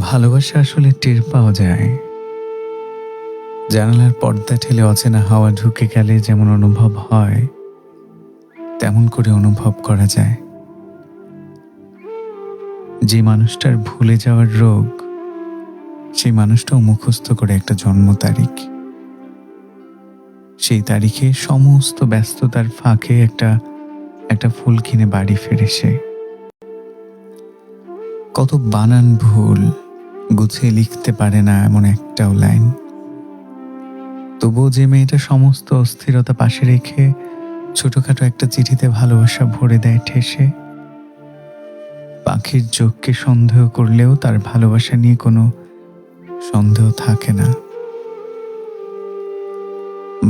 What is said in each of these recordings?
ভালোবাসা আসলে টের পাওয়া যায়। জানালার পর্দা ঠেলে অচেনা হাওয়া ঢুকে গেলে যেমন অনুভব হয়, তেমন করে অনুভব করা যায়। যে মানুষটার ভুলে যাওয়ার রোগ, সেই মানুষটাও মুখস্থ করে একটা জন্ম তারিখ। সেই তারিখে সমস্ত ব্যস্ততার ফাঁকে একটা একটা ফুল কিনে বাড়ি ফেরে সে কত বানান ভুল। গুছিয়ে লিখতে পারে না এমন একটাও লাইন। তবুও যে মেয়েটা সমস্ত অস্থিরতা পাশে রেখে ছোটখাটো একটা চিঠিতে ভালোবাসা ভরে দেয় ঠেসে, পাখির চোখকে সন্দেহ করলেও তার ভালোবাসা নিয়ে কোনো সন্দেহ থাকে না।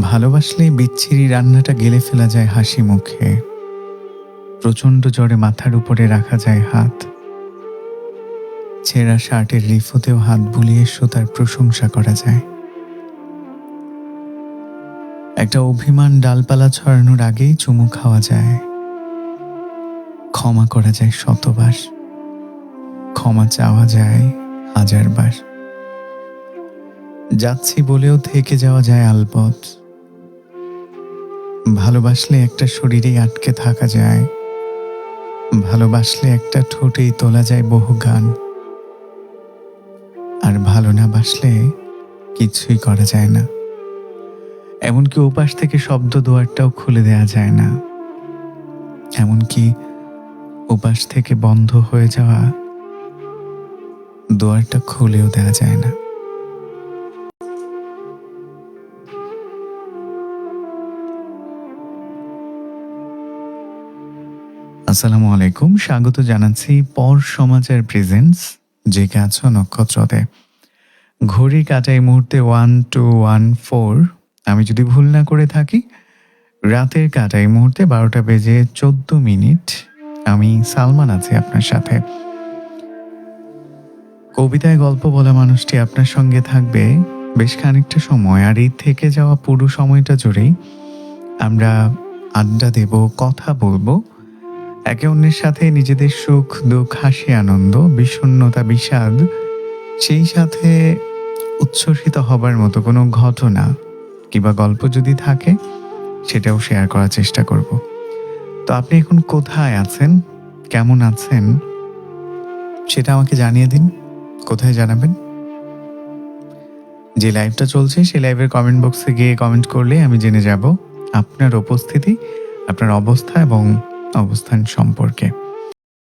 ভালোবাসলে বিচ্ছিরি রান্নাটা গেলে ফেলা যায় হাসি মুখে, প্রচণ্ড জ্বরে মাথার উপরে রাখা যায় হাত। ছেঁড়া শার্টের রিফুতেও হাত বুলিয়ে তার প্রশংসা করা যায়। একটা অভিমান ডালপালা ছড়ানোর আগেই চুমু খাওয়া যায়। ক্ষমা করা যায় শতবার। ক্ষমা চাওয়া যায় হাজারবার। যাচ্ছি বলেও থেকে যাওয়া যায় আলপথ ভালোবাসলে একটা শরীরেই আটকে থাকা যায়। ভালোবাসলে একটা ঠোঁটেই তোলা যায় বহু গান আর ভালো না বাসলে কিছুই করা যায় না। এমনকি উপাস থেকে শব্দ দুয়ারটাও খুলে দেয়া যায় না। এমনকি উপাস থেকে বন্ধ হয়ে যাওয়া দুয়ারটা খুলেও দেওয়া যায় না। আসসালামু আলাইকুম, স্বাগত জানাচ্ছি পর সমাজের প্রেজেন্স যে আছো নক্ষত্রতে ঘড়ি কাটা এই মুহূর্তে ওয়ান টু ওয়ান ফোর আমি যদি ভুল না করে থাকি, রাতের কাটা এই মুহূর্তে বারোটা বেজে চোদ্দ মিনিট। আমি সালমান আছি আপনার সাথে। কবিতায় গল্প বলা মানুষটি আপনার সঙ্গে থাকবে বেশ খানিকটা সময়, আর এই থেকে যাওয়া পুরো সময়টা জুড়েই আমরা আড্ডা দেব, কথা বলব। একে অন্যের সাথে নিজেদের সুখ, দুঃখ, হাসি, আনন্দ, বিষণ্ণতা, বিষাদ, সেই সাথে উচ্ছ্বসিত হবার মতো কোনো ঘটনা কিংবা গল্প যদি থাকে, সেটাও শেয়ার করার চেষ্টা করব। তো আপনি এখন কোথায় আছেন? কেমন আছেন? সেটা আমাকে জানিয়ে দিন। কোথায় জানাবেন? যে লাইভটা চলছে, সেই লাইভের কমেন্ট বক্সে গিয়ে কমেন্ট করলে আমি জেনে যাব আপনার উপস্থিতি, আপনার অবস্থা এবং অবস্থান সম্পর্কে।